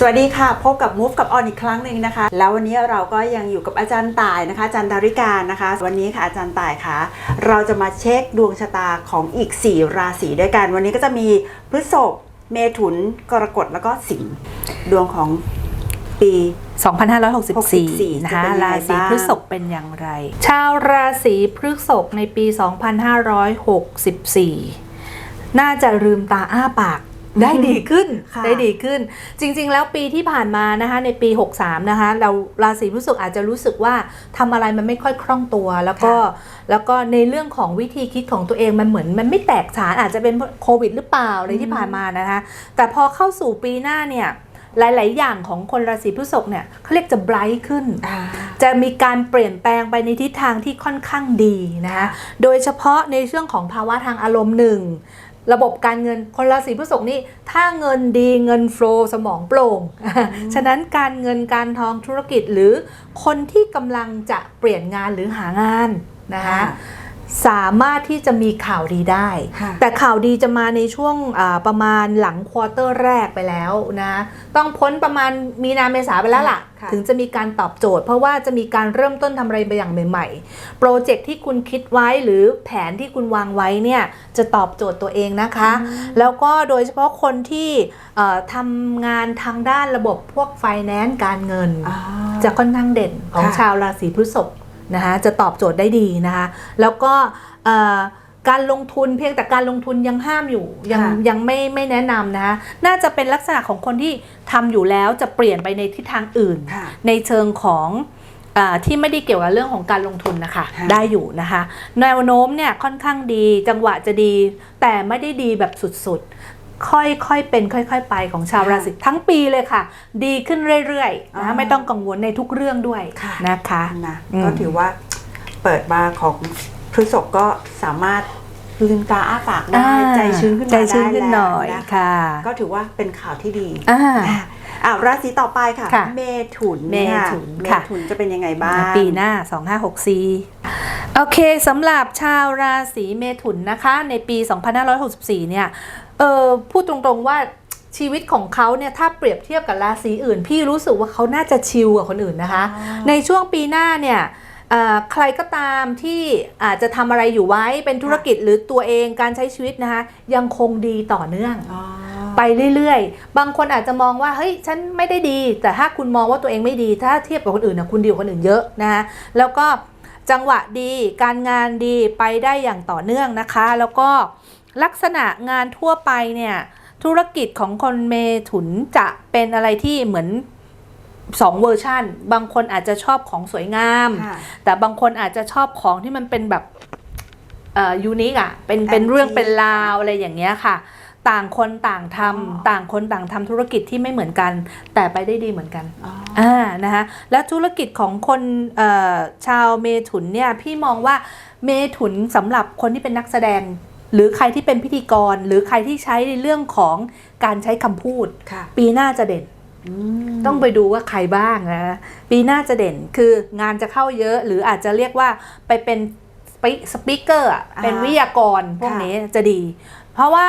สวัสดีค่ะ พบกับ Move กับออนอีกครั้งหนึ่งนะคะ แล้ววันนี้เราก็ยังอยู่กับอาจารย์ต่ายนะคะอาจารย์ดาริกานะคะ วันนี้ค่ะอาจารย์ต่ายคะเราจะมาเช็คดวงชะตาของอีก 4 ราศีด้วยกัน วันนี้ก็จะมีพฤษภเมถุนกรกฎแล้วก็สิงห์ดวงของปี 2564 นะคะจะเป็นยังไงราศีบ้างพฤษภเป็นอย่างไร ชาวราศีพฤษภในปี 2564 น่าจะลืมตาอ้าปาก ได้ดีขึ้นค่ะ ได้ดีขึ้น จริง ๆ แล้วปีที่ผ่านมานะคะ ในปี 63 นะคะ เราราศีพฤษภอาจจะรู้สึกว่าทำอะไรมันไม่ค่อยคล่องตัว แล้วก็แล้วก็ในเรื่องของวิธีคิดของตัวเองมันเหมือนมันไม่แตกฉานอาจจะเป็นโควิดหรือเปล่าอะไรที่ผ่านมานะคะ แต่พอเข้าสู่ปีหน้าเนี่ยหลาย ๆ อย่างของคนราศีพฤษภเนี่ยเขาเรียกจะไบรท์ขึ้น อ่า จะมีการเปลี่ยนแปลงไปในทิศทางที่ค่อนข้างดีนะคะ โดยเฉพาะในเรื่องของภาวะทางอารมณ์หนึ่ง ระบบการเงินคนราศีพฤษภนี่ถ้าเงินดีเงินโฟลว์สมองโปร่ง ฉะนั้นการเงินการทองธุรกิจหรือคนที่กำลังจะเปลี่ยนงานหรือหางานนะคะค่ะ สามารถที่จะมีข่าวดีได้ค่ะแต่ข่าวดีจะมาในช่วงอ่าประมาณหลังควอเตอร์แรกไปแล้วนะ ต้องพ้นประมาณมีนาเมษาไปแล้วล่ะค่ะถึงจะมีการตอบโจทย์ เพราะว่าจะมีการเริ่มต้นทำอะไรไปอย่างใหม่ๆ โปรเจกต์ที่คุณคิดไว้หรือแผนที่คุณวางไว้เนี่ยจะตอบโจทย์ตัวเองนะคะ แล้วก็โดยเฉพาะคนที่เอ่อทำงานทางด้านระบบพวกไฟแนนซ์การเงินอ่าจะค่อนข้างเด่นของค่ะชาวราศีพฤษภ นะคะจะตอบโจทย์ได้ดีนะคะแล้วก็เอ่อการลงทุนเพียงแต่การลงทุนยังห้ามอยู่ยังค่ะยังไม่ไม่แนะนำนะคะน่าจะเป็นลักษณะของคนที่ทำอยู่แล้วจะเปลี่ยนไปในทิศทางอื่นค่ะในเชิงของอาที่ไม่ได้เกี่ยวกับเรื่องของการลงทุนนะคะค่ะได้อยู่นะคะแนวโน้มเนี่ยค่อนข้างดีจังหวะจะดีแต่ไม่ได้ดีแบบสุดๆ ค่อยๆเป็นค่อย ๆ ไปของชาวราศีทั้งปีเลยค่ะ ดีขึ้นเรื่อยๆอ่านะไม่ต้องกังวลในทุกเรื่องด้วยค่ะนะคะนะอืมก็ถือว่าเปิดมาของพฤษภก็สามารถลืมตาอ้าปากได้อ่าใจชื้นขึ้นมาใจชื้นขึ้นได้หแล้วน่อยนะคะค่ะ ก็ถือว่าเป็นข่าวที่ดีอ่าอะอ่าราศีต่อไปค่ะค่ะ เมถุนเมถุนเมค่ะถุนจะเป็นยังไงบ้าง ปีหน้า 2564โอเคสำหรับชาวราศีเมถุนนะคะ ในปี 2564 เนี่ย เออพูดตรงๆว่าชีวิตของเขาเนี่ยถ้าเปรียบเทียบกับราศีอื่น พี่รู้สึกว่าเขาน่าจะชิลกว่าคนอื่นนะคะอ๋อในช่วงปีหน้าเนี่ยเอ่อใครก็ตามที่อาจจะทำอะไรอยู่ไว้เป็นธุรกิจหรือตัวเองการใช้ชีวิตนะคะ ยังคงดีต่อเนื่องอ๋อไปเรื่อยๆ บางคนอาจจะมองว่าเฮ้ยฉันไม่ได้ดี แต่ถ้าคุณมองว่าตัวเองไม่ดี ถ้าเทียบกับคนอื่นนะคุณดีกว่าคนอื่นเยอะนะคะแล้วก็จังหวะดีการงานดีไปได้อย่างต่อเนื่องนะคะ แล้วก็ ลักษณะงานทั่วไปเนี่ยธุรกิจของคนเมถุนจะเป็นอะไรที่เหมือนสองเวอร์ชันบางคนอาจจะชอบของสวยงามค่ะแต่บางคนอาจจะชอบของที่มันเป็นแบบเอ่อยูนิคอะเป็นเป็น Antique เรื่องเป็นราวอะไรอย่างเงี้ยค่ะ ต่างคนต่างทำอ๋อต่างคนต่างทำธุรกิจที่ไม่เหมือนกัน แต่ไปได้ดีเหมือนกันอ๋ออ่านะคะแล้วธุรกิจของคนเอ่อชาวเมถุนเนี่ยพี่มองว่าเมถุนสำหรับคนที่เป็นนักแสดง หรือใครที่เป็นพิธีกร หรือใครที่ใช้ในเรื่องของการใช้คำพูดค่ะปีหน้าจะเด่นอืมต้องไปดูว่าใครบ้างนะปีหน้าจะเด่นคืองานจะเข้าเยอะ หรืออาจจะเรียกว่าไปเป็นสปีกเกอร์เป็นวิทยากรพวกนี้จะดี เพราะว่า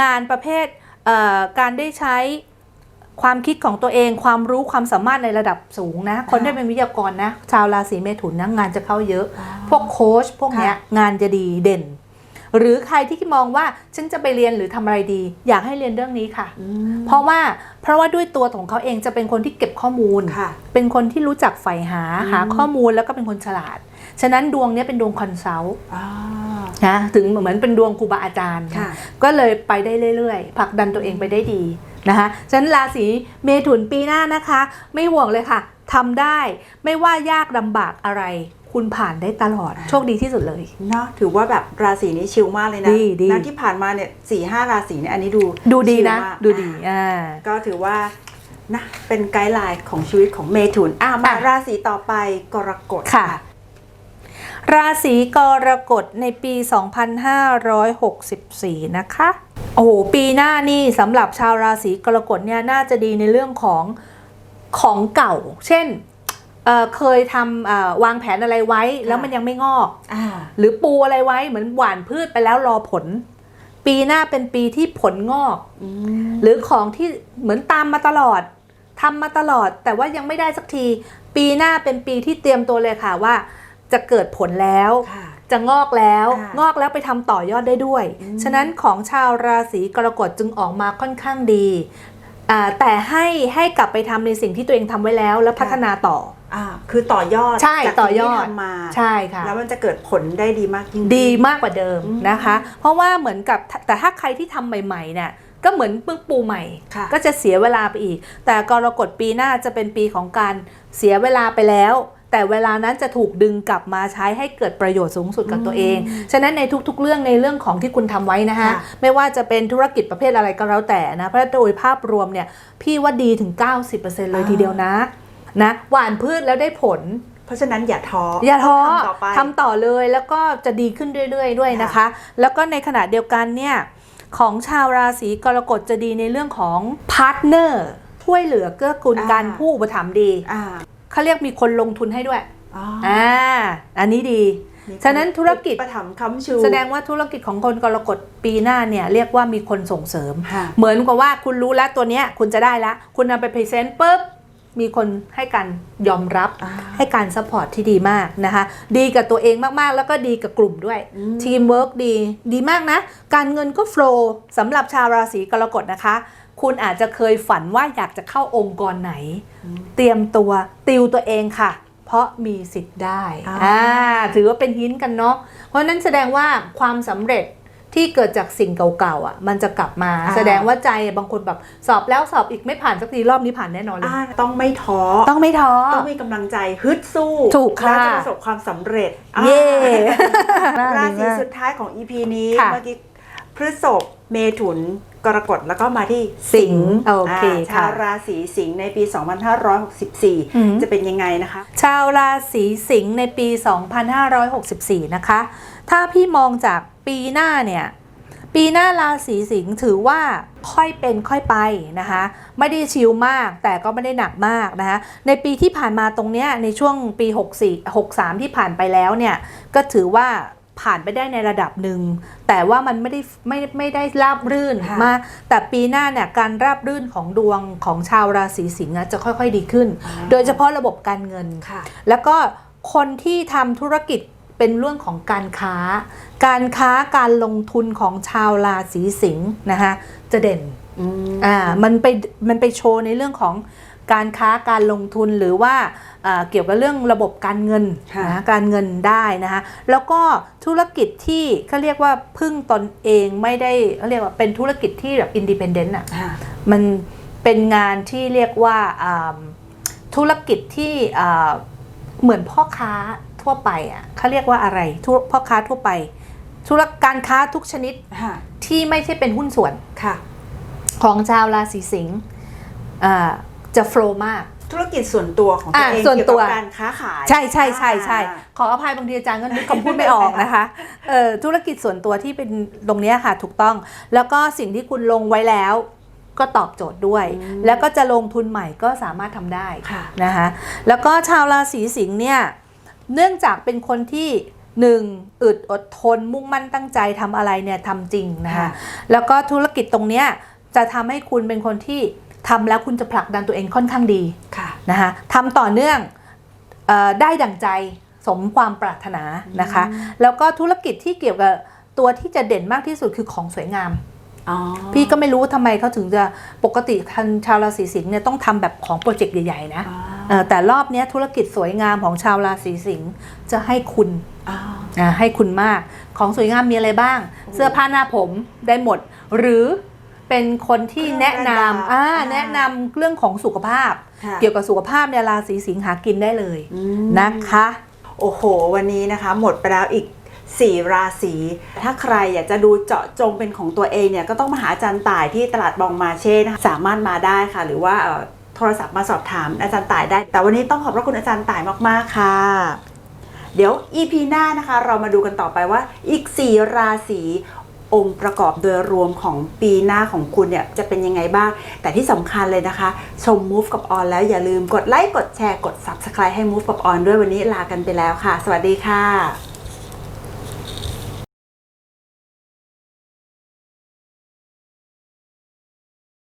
งานประเภทเอ่อการได้ใช้ความคิดของตัวเองความรู้ความสามารถในระดับสูงนะ คนที่เป็นวิทยากรนะ ชาวราศีเมถุนนะงานจะเข้าเยอะอ๋อพวกโค้ชพวกเนี้ยค่ะงานจะดีเด่น หรือใครที่มองว่าฉันจะไปเรียนหรือทำอะไรดี อยากให้เรียนเรื่องนี้ค่ะอืมเพราะว่าเพราะว่าด้วยตัวของเขาเองจะเป็นคนที่เก็บข้อมูลค่ะเป็นคนที่รู้จักใฝ่หาอืมหาข้อมูลแล้วก็เป็นคนฉลาด ฉะนั้นดวงเนี้ยเป็นดวงคอนซัลท์อ๋อนะถึงเหมือนเป็นดวงครูบาอาจารย์ค่ะก็เลยไปได้เรื่อยๆผลักดันตัวเองไปได้ดีนะคะฉะนั้นราศีเมถุนปีหน้านะคะ ไม่ห่วงเลยค่ะทำได้ไม่ว่ายากลำบากอะไร คุณผ่านได้ตลอด โชคดีที่สุดเลยเนาะถือว่าแบบราศีนี้ชิลมากเลยนะดีดีนัที่ผ่านมาเนี่ยสี่ห้าราศีเนี่ยอันนี้ดู ดูดีนะชิลมากดูดีอ่าก็ถือว่านะเป็นไกด์ไลน์ของชีวิตของเมถุนอะมาอะราศีต่อไปกรกฎค่ะ ราศีกรกฎในปี 2564 นะคะ โอ้โห ปีหน้านี่สำหรับชาวราศีกรกฎเนี่ยน่าจะดีในเรื่องของของเก่า เช่น เอ่อเคยทำเอ่อวางแผนอะไรไว้แล้วมันยังไม่งอกอ่าหรือปูอะไรไว้เหมือนหว่านพืชไปแล้วรอผล ปีหน้าเป็นปีที่ผลงอกอืมหรือของที่เหมือนตามมาตลอดทำมาตลอด แต่ว่ายังไม่ได้สักที ปีหน้าเป็นปีที่เตรียมตัวเลยค่ะว่า จะเกิดผลแล้วค่ะจะงอกแล้วค่ะงอกแล้วไปทำต่อยอดได้ด้วยอืมฉะนั้นของชาวราศีกรกฎจึงออกมาค่อนข้างดีอ่าแต่ให้ให้กลับไปทำในสิ่งที่ตัวเองทำไว้แล้ว แล้วพัฒนาต่ออ่า คือต่อยอดใช่จากต่อยอดที่ทำมาใช่ค่ะแล้วมันจะเกิดผลได้ดีมากยิ่งขึ้นดีมากกว่าเดิมอืมนะคะ เพราะว่าเหมือนกับแต่ถ้าใครที่ทำใหม่ๆเนี่ยก็เหมือนเพิ่งปูใหม่ค่ะก็จะเสียเวลาไปอีก แต่กรกฎปีหน้าจะเป็นปีของการเสียเวลาไปแล้ว แต่เวลานั้นจะถูกดึงกลับมาใช้ให้เกิดประโยชน์สูงสุดกับตัวเอง ฉะนั้นในทุกๆ เรื่องในเรื่องของที่คุณทำไว้นะคะค่ะไม่ว่าจะเป็นธุรกิจประเภทอะไรก็แล้วแต่นะเพราะโดยภาพรวมเนี่ยพี่ว่าดีถึง 90%เลยทีเดียวนะ นะหว่านพืชแล้วได้ผล เพราะฉะนั้นอย่าท้ออย่าท้อทำต่อไป ทำต่อเลยแล้วก็จะดีขึ้นเรื่อยๆ ด้วยนะคะ แล้วก็ในขณะเดียวกันเนี่ย ของชาวราศีกรกฎจะดีในเรื่องของพาร์ทเนอร์ช่วยเหลือเกื้อกูลกันอ่าผู้อุปถัมภ์ดีอ่าเขาเรียกมีคนลงทุนให้ด้วยอ๋ออ่าอันนี้ดี มีคฉะนั้นธุรกิจ ประถมภ์ค้ำชูแสดงว่าธุรกิจของคนกรกฎปีหน้าเนี่ยเรียกว่ามีคนส่งเสริม ค่ะ เหมือนกับว่าคุณรู้แล้วตัวเนี้ยคุณจะได้แล้วคุณนำไปพรีเซนต์ปุ๊บ มีคนให้การยอมรับอ่าให้การซัพพอร์ตที่ดีมากนะคะ ดีกับตัวเองมากๆ แล้วก็ดีกับกลุ่มด้วยอืมทีมเวิร์กดี ดีมากนะ การเงินก็โฟลว์สำหรับชาวราศีกรกฎนะคะ คุณอาจจะเคยฝันว่าอยากจะเข้าองค์กรไหน เตรียมตัวติวตัวเองค่ะ เพราะมีสิทธิ์ได้อ่าอ่าถือว่าเป็นหินกันเนาะเพราะฉะนั้นแสดงว่าความสำเร็จ ที่เกิดจากสิ่งเก่าๆอะมันจะกลับมาแสดงว่าใจบางคนแบบสอบแล้วสอบอีกไม่ผ่านสักทีรอบนี้ผ่านแน่นอนเลยอ่าต้องไม่ท้อต้องไม่ท้อต้องมีกำลังใจฮึดสู้ถูกค่ะแล้วจะประสบความสำเร็จเย่อ่าราศีดีมากสุดท้ายของ EP นี้ค่ะเมื่อกี้พฤษภเมถุนกรกฎแล้วก็มาที่สิงห์โอเคอ่าค่ะชาวราศีสิงห์ในปีอืม2564 จะเป็นยังไงนะคะ ชาวราศีสิงห์ในปี 2564 นะคะ ถ้าพี่มองจากปีหน้าเนี่ยปีหน้าราศีสิงห์ถือว่าค่อยเป็นค่อยไปนะคะ ไม่ได้ชิลมากแต่ก็ไม่ได้หนักมากนะคะ ในปีที่ผ่านมาตรงเนี้ยในช่วงปี 64 63 ที่ผ่านไปแล้วเนี่ย ก็ถือว่าผ่านไปได้ในระดับหนึ่ง แต่ว่ามันไม่ได้ไม่ไม่ได้ราบรื่นค่ะมากแต่ปีหน้าเนี่ยการราบรื่นของดวงของชาวราศีสิงห์อะจะค่อยๆดีขึ้น โดยเฉพาะระบบการเงินค่ะแล้วก็คนที่ทำธุรกิจ เป็นเรื่องของการค้า การค้าการลงทุนของชาวราศีสิงห์นะคะจะเด่นอืมอ่ามันไปมันไปโชว์ในเรื่องของการค้าการลงทุนหรือว่าอ่าเกี่ยวกับเรื่องระบบการเงินค่ะนะการเงินได้นะคะแล้วก็ธุรกิจที่เขาเรียกว่าพึ่งตนเองไม่ได้เขาเรียกว่าเป็นธุรกิจที่แบบอินดิเพนเดนต์อะค่ะมันเป็นงานที่เรียกว่าอ่าธุรกิจที่อ่าเหมือนพ่อค้า ทั่วไปอะเขาเรียกว่าอะไรทุพ่อค้าทั่วไป ธุรการค้าทุกชนิดค่ะที่ไม่ใช่เป็นหุ้นส่วนค่ะ ของชาวราศีสิงห์อ่าจะโฟล์มากธุรกิจส่วนตัวของตัวอ่าเองส่วนเกี่ยวตักับวการค้าขายใช่ใช่ใช่ใช่อ่าขออภัยบางทีอาจารย์ก็นึกคำพูดไม่ออกนะคะเออธุรกิจส่วนตัวที่เป็นตรงเนี้ยค่ะถูกต้อง แล้วก็สิ่งที่คุณลงไว้แล้วก็ตอบโจทย์ด้วย แล้วก็จะลงทุนใหม่ก็สามารถทำได้ค่ะนะคะแล้วก็ชาวราศีสิงห์เนี่ย เนื่องจากเป็นคนที่หนึ่งอึดอดทนมุ่งมั่นตั้งใจทำอะไรเนี่ยทำจริงนะคะค่ะแล้วก็ธุรกิจตรงเนี้ยจะทำให้คุณเป็นคนที่ทำแล้วคุณจะผลักดันตัวเองค่อนข้างดีค่ะนะคะทำต่อเนื่องเออได้ดั่งใจสมความปรารถนานะคะ แล้วก็ธุรกิจที่เกี่ยวกับตัวที่จะเด่นมากที่สุดคือของสวยงามอ๋อพี่ก็ไม่รู้ทำไมเขาถึงจะปกติทันชาวราศีสิงห์เนี่ยต้องทำแบบของโปรเจกต์ใหญ่ ๆ นะอ๋อเออ แต่รอบเนี้ยธุรกิจสวยงามของชาวราศีสิงห์จะให้คุณอ๋ออ่าให้คุณมากของสวยงามมีอะไรบ้าง เสื้อผ้าหน้าผมได้หมด หรือเป็นคนที่แนะนำอ่าแนะนำเรื่องของสุขภาพค่ะเกี่ยวกับสุขภาพเนี่ยราศีสิงห์หากินได้เลยอืมนะคะ โอ้โห วันนี้นะคะ หมดไปแล้วอีก4ราศีถ้าใครอยากจะดูเจาะจงเป็นของตัวเองเนี่ยก็ต้องมาหาอาจารย์ต่ายที่ตลาดบองมาเช่นะคะสามารถมาได้ค่ะ หรือว่าเอ่อ โทรศัพท์มาสอบถามอาจารย์ต่ายได้ แต่วันนี้ต้องขอบพระคุณอาจารย์ต่ายมากๆค่ะ เดี๋ยว EP หน้านะคะ เรามาดูกันต่อไปว่าอีก 4 ราศีองค์ประกอบโดยรวมของปีหน้าของคุณเนี่ยจะเป็นยังไงบ้าง แต่ที่สำคัญเลยนะคะ ชม Move กับออนแล้วอย่าลืมกดไลค์กดแชร์กด Subscribe ให้ Move กับออนด้วยวันนี้ลากันไปแล้วค่ะ สวัสดีค่ะ